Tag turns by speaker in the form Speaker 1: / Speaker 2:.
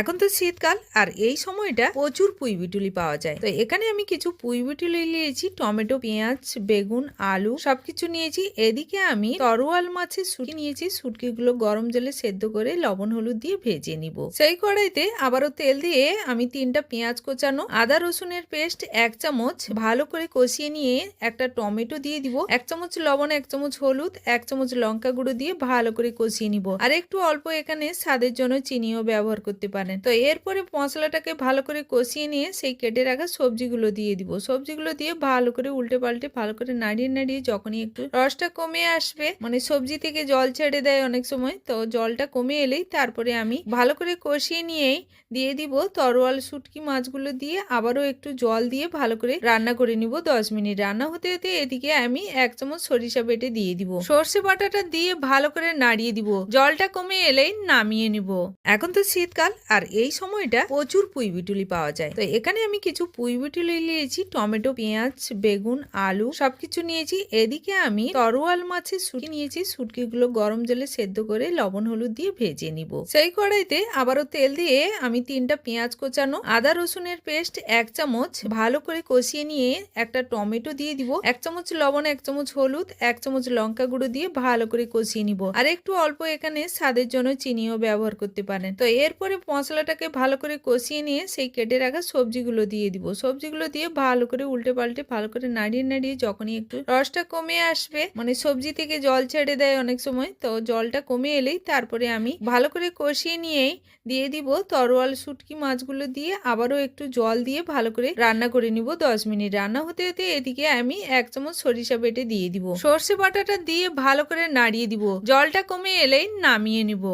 Speaker 1: এখন তো শীতকাল আর এই সময়টা প্রচুর পুঁই বিটুলি পাওয়া যায়। তো এখানে আমি কিছু পুঁই বিটুলি নিয়েছি, টমেটো, পেঁয়াজ, বেগুন, আলু সবকিছু নিয়েছি। এদিকে আমি তরোয়াল মাছের শুটকি নিয়েছি। শুটকিগুলো গরম জলে সেদ্ধ করে লবণ, হলুদ দিয়ে ভেজে নিব। সেই কড়াইতে আবারও তেল দিয়ে আমি তিনটা পেঁয়াজ কোচানো, আদা, রসুনের পেস্ট, এক চামচ ভালো করে কষিয়ে নিয়ে একটা টমেটো দিয়ে দিব। এক চামচ লবণ, এক চামচ হলুদ, এক চামচ লঙ্কা গুঁড়ো দিয়ে ভালো করে কষিয়ে নিব। আর একটু অল্প এখানে স্বাদের জন্য চিনিও ব্যবহার করতে পারেন। তো এরপরে মশলাটাকে ভালো করে কষিয়ে নিয়ে সেই কেটে রাখা সবজিগুলো দিয়ে দিব। সবজিগুলো দিয়ে ভালো করে উল্টে পাল্টে ভালো করে নাড়িয়ে নাড়িয়ে যখনই একটু রসটা কমে আসবে মানে সবজি থেকে জল ছেড়ে দেয় অনেক সময়, তো জলটা কমে এলেই তারপরে আমি ভালো করে কষিয়ে নিয়েই দিয়ে দিব তরোয়াল, শুটকি মাছগুলো দিয়ে আবারও একটু জল দিয়ে ভালো করে রান্না করে নিব দশ মিনিট। রান্না হতে হতে এদিকে আমি এক চামচ সরিষা বেটে দিয়ে দিব। সর্ষে বাটাটা দিয়ে ভালো করে নাড়িয়ে দিব। জলটা কমে এলেই নামিয়ে নিব। এখন তো শীতকাল আর এই সময়টা প্রচুর পুঁই বিটুলি পাওয়া যায়। তো এখানে আমি কিছু পুঁই বিটুলি নিয়েছি, টমেটো, পেঁয়াজ, বেগুন, আলু সবকিছু নিয়েছি। এদিকে আমি তরোয়াল মাছের শুটকি নিয়েছি। শুটকিগুলো গরম জলে সেদ্ধ করে লবণ, হলুদ দিয়ে ভেজে নিব। সেই কড়াইতে আবারও তেল দিয়ে আমি তিনটা পেঁয়াজ কোচানো, আদা, রসুনের পেস্ট, এক চামচ ভালো করে কষিয়ে নিয়ে একটা টমেটো দিয়ে দিব। এক চামচ লবণ, এক চামচ হলুদ, এক চামচ লঙ্কা গুঁড়ো দিয়ে ভালো করে কষিয়ে নিব। আর একটু অল্প এখানে স্বাদের জন্য চিনিও ব্যবহার করতে পারেন। তো এরপরে মশলাটাকে ভালো করে কষিয়ে নিয়ে সেই কেটে রাখা সবজিগুলো দিয়ে দিব। সবজিগুলো দিয়ে ভালো করে উল্টে পাল্টে ভালো করে নাড়িয়ে নাড়িয়ে যখনই একটু রসটা কমে আসবে মানে সবজি থেকে জল ছেড়ে দেয় অনেক সময়, তো জলটা কমে এলেই তারপরে আমি ভালো করে কষিয়ে নিয়েই দিয়ে দিব তরোয়াল, শুটকি মাছগুলো দিয়ে আবারও একটু জল দিয়ে ভালো করে রান্না করে নিব দশ মিনিট। রান্না হতে হতে এদিকে আমি এক চামচ সরিষা বেটে দিয়ে দিব। সর্ষে বাটাটা দিয়ে ভালো করে নাড়িয়ে দিব। জলটা কমে এলেই নামিয়ে নিব।